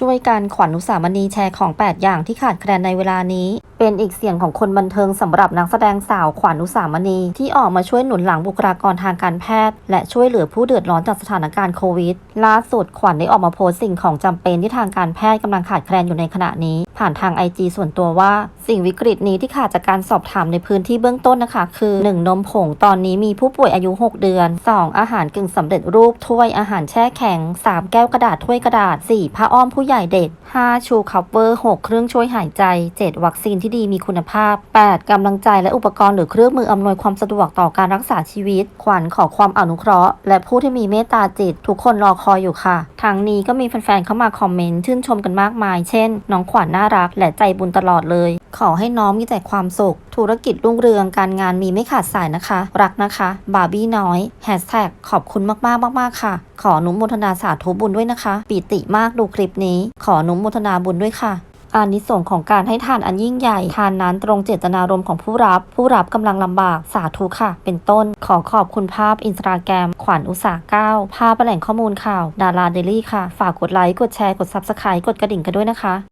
ช่วยกันขวัญอุสามณีแชร์ของ 8 อย่างที่ขาดแคลนในเวลานี้ เป็นอีกเสียงของคนบันเทิงสำหรับนักแสดงสาวขวัญอุสามณี ที่ออกมาช่วยหนุนหลังบุคลากรทางการแพทย์ และช่วยเหลือผู้เดือดร้อนจากสถานการณ์โควิด ล่าสุดขวัญได้ออกมาโพสต์สิ่งของจำเป็นที่ทางการแพทย์กำลังขาดแคลนอยู่ในขณะนี้ ผ่านทางไอจส่วนตัวว่าสิ่งวิกฤตนี้ที่ขาดจากการสอบถามในพื้นที่เบื้องต้นนะคะ คือ 1. นมผงตอนนี้มีผู้ป่วยอายุ 6 เดือน 2. อาหารกึ่งสำเร็จรูปถ้วยอาหารแช่แข็ง 3 แก้วกระดาษถ้วยกระดาษ 4. ผ้าอ้อมผู้ใหญ่เด็ก 5. ชูคัฟเวอร์ 6 เครื่องช่วยหายใจ 7. วัคซีนที่ดีมีคุณภาพ 8. กำลังใจและอุปกรณ์หรือเครื่องมืออำนวยความสะดวกต่อการรักษาชีวิต ขวัญขอความอนุเคราะห์ และผู้ที่มีเมตตาจิต ทุกคนรอคอยอยู่ค่ะทั้งนี้ก็มีแฟนๆเข้ามาคอมเมนต์ชื่นชมกันมากมาย เช่น น้องขวัญน่ารัก และใจบุญตลอดเลย ขอให้น้องมีแต่ความสุข ธุรกิจรุ่งเรือง การงานมีไม่ขาดสายนะคะ รักนะคะ บาร์บี้น้อยแฮชแท็กขอบคุณมากๆมากๆค่ะ ขออนุโมทนาสาธุบุญด้วยนะคะปิติมากดูคลิปนี้ขอนุโมทนาบุญด้วยค่ะอานิสงส์ของการให้ทานอันยิ่งใหญ่ ทานนั้นตรงเจตนารมณ์ของผู้รับ ผู้รับกำลังลำบาก สาธุค่ะ เป็นต้น ขอขอบคุณภาพอินสตาแกรม ขวัญอุตสาหเก้าภาพแหล่งข้อมูลข่าว ดาราเดลี่ค่ะ ฝากกดไลค์ กดแชร์ กดซับสไครต์กดกระดิ่งกันด้วยนะคะ